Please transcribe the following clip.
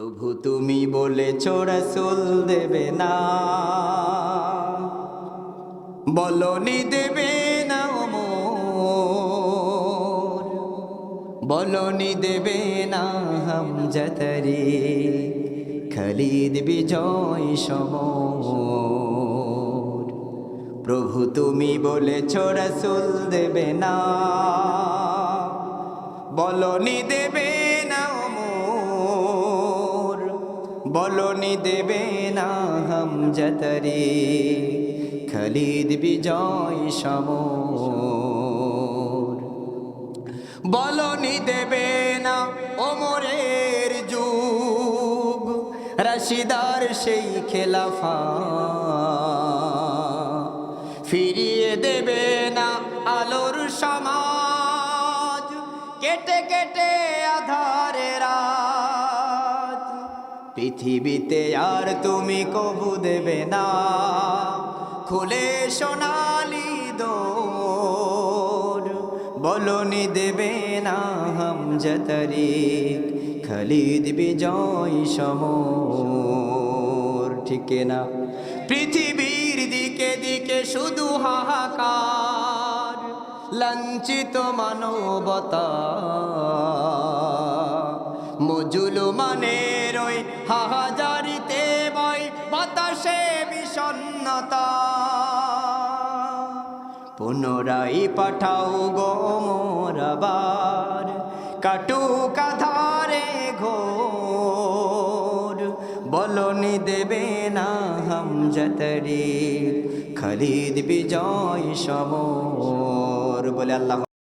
প্রভু তুমি বলে বলেছ রসুল দেবে না। বলনি দেবে না মোর বলনি দেবে না হাম জতরি খালিদ বিজয় সমর। প্রভু তুমি বলে বলেছ রসুল দেবে না। বলনি দেবে বলনি দেবে না হাম জতরি খালিদ বিজয় সমর। বলনি দেবে না ওমরের যুগ, রশিদার সেই খেলাফা। ফিরিয়ে দেবে না আলোর সমাজ, কেটে কেটে রাত পৃথিবীতে আর তুমি কবু দেবে না। খুলে সোনালি দোর বলনি দেবে না হাম জতরি খালিদ বিজয় সমর, ঠিক না? পৃথিবীর দিকে দিকে শুধু হাহাকার, লাঞ্ছিত মানবতা। মজুল মানের ওই হাহাজারিতে বই, বাতাসে বিষণ্ণতা। পুনরাই পাঠাও গো মোরাবার কাটু কাধারে ঘোর। বলনি দেবে না হাম জতরি খালিদ বিজয় সমর। বলে আল্লাহ